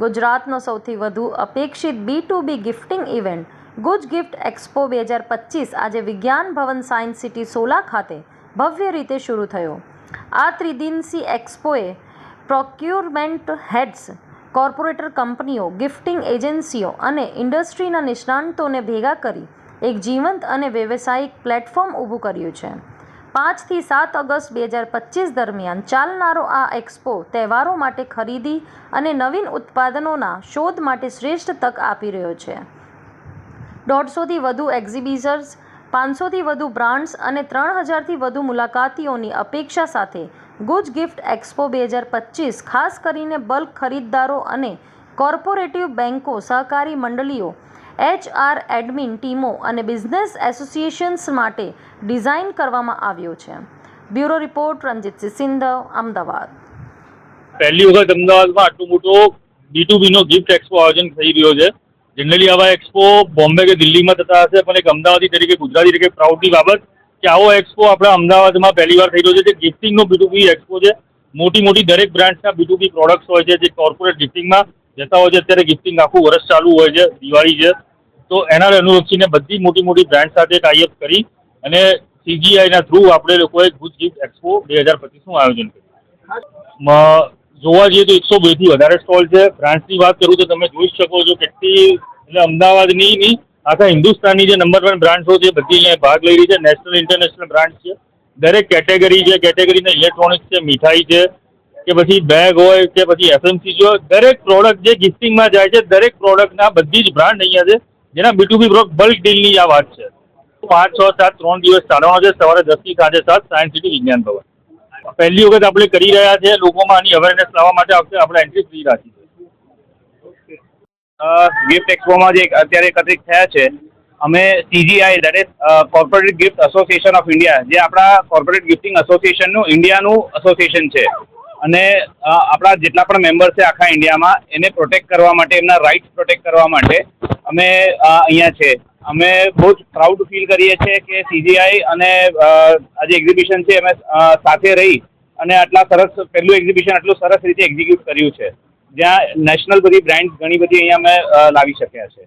ગુજરાતનો સૌથી વધુ અપેક્ષિત B to B gifting event Guj gift expo બે હજાર પચીસ આજે વિજ્ઞાન ભવન સાયન્સ સિટી સોલા ખાતે ભવ્ય રીતે શરૂ થયો. આ ત્રિદિવસી એક્સપોએ પ્રોક્યુરમેન્ટ હેડ્સ કોર્પોરેટર કંપનીઓ ગિફ્ટિંગ એજન્સીઓ અને ઇન્ડસ્ટ્રીના નિષ્ણાંતોને ભેગા કરી એક જીવંત અને વ્યવસાયિક પ્લેટફોર્મ ઊભું કર્યું છે. પાંચથી સાત ઓગસ્ટ બે હજાર પચીસ દરમિયાન ચાલનારો આ એક્સપો તહેવારો માટે ખરીદી અને નવીન ઉત્પાદનોના શોધ માટે શ્રેષ્ઠ તક આપી રહ્યો છે. દોઢસોથી વધુ એક્ઝિબિઝર્સ પાંચસોથી વધુ બ્રાન્ડ્સ અને ત્રણ હજારથી વધુ મુલાકાતીઓની અપેક્ષા સાથે ગુજ ગિફ્ટ એક્સપો બે હજાર પચીસ, ખાસ કરીને બલ્ક ખરીદદારો અને કોર્પોરેટિવ બેન્કો સહકારી મંડળીઓ એચઆર એડમિન ટીમો અને બિઝનેસ એસોસિએશન્સ માટે ડિઝાઇન કરવામાં આવ્યો છે. Bureau report Ranjitsinh Sindhav, Ahmedabad. પહેલી વખત અમદાવાદમાં આટલું મોટો બી ટુ બીનો ગિફ્ટ એક્સપો આયોજન થઈ રહ્યો છે. જનરલી આવા એક્સપો બોમ્બે કે દિલ્હીમાં થતા હશે, પણ એક અમદાવાદી તરીકે, ગુજરાતી તરીકે પ્રાઉડની બાબત કે આવો એક્સપો આપણા અમદાવાદમાં પહેલી વાર થઈ રહ્યો છે. જે ગિફ્ટિંગનો બી બી એક્સપો છે. મોટી મોટી દરેક બ્રાન્ડ્સના બી બી પ્રોડક્ટ્સ હોય છે. જે કોર્પોરેટ ગિફ્ટિંગમાં જતા હોય છે. અત્યારે ગિફ્ટિંગ આખું વર્ષ ચાલુ હોય છે. દિવાળી છે. તો એના અનુલક્ષીને બધી મોટી મોટી બ્રાન્ડ સાથે ટાઈઅપ કરી અને સીજીઆઈના થ્રુ આપણે લોકોએ ગુજ ગિફ્ટ એક્સપો બે હજાર પચીસનું આયોજન કર્યું. જોવા જઈએ તો એકસો બેથી વધારે સ્ટોલ છે. બ્રાન્ડ્સની વાત કરું તો તમે જોઈ શકો છો કેટલી એટલે અમદાવાદની નહીં, આખા હિન્દુસ્તાનની જે નંબર વન બ્રાન્ડ્સો છે બધી અહીંયા ભાગ લઈ રહી છે. નેશનલ ઇન્ટરનેશનલ બ્રાન્ડ છે. દરેક કેટેગરી છે. કેટેગરીના ઇલેક્ટ્રોનિક્સ છે, મીઠાઈ છે, કે પછી બેગ હોય, કે પછી એફએમસી જો, દરેક પ્રોડક્ટ જે ગિફ્ટિંગમાં જાય છે, દરેક પ્રોડક્ટના બધી જ બ્રાન્ડ અહીંયા છે. જેના બી ટુ બી બલ્ક ડીલની આ વાત છે. પાંચ, છ, સાત, ત્રણ દિવસ ચાલવાનો છે સવારે દસથી સાંજે સાત સાયન્સ સિટી વિજ્ઞાન ભવન. પહેલી વખત આપણે કરી રહ્યા છે, લોકોમાં આની અવેરનેસ લાવવા માટે આપણે આપણે એન્ટ્રી ફ્રી રાખી છે. ગિફ્ટ એક્સપોમાં જે અત્યારે એકત્રિત થયા છે, અમે CGI that is corporate gift association of India જે આપણા કોર્પોરેટ ગિફ્ટિંગ એસોસિએશનનું ઇન્ડિયાનું એસોસિએશન છે. અને આપણા જેટલા પણ મેમ્બર છે આખા ઇન્ડિયામાં એને પ્રોટેક્ટ કરવા માટે, એમના રાઇટ્સ પ્રોટેક્ટ કરવા માટે અમે અહીંયા છે. અમે બહુ જ પ્રાઉડ ફીલ કરીએ છીએ કે સીજીઆઈ અને આ જે એક્ઝિબિશન છે, અમે સાથે રહી અને આટલા સરસ, પહેલું એક્ઝિબિશન આટલું સરસ રીતે એક્ઝિક્યુટ કર્યું છે. જ્યાં નેશનલ બધી બ્રાન્ડ ઘણી બધી અહીંયા અમે લાવી શક્યા છે.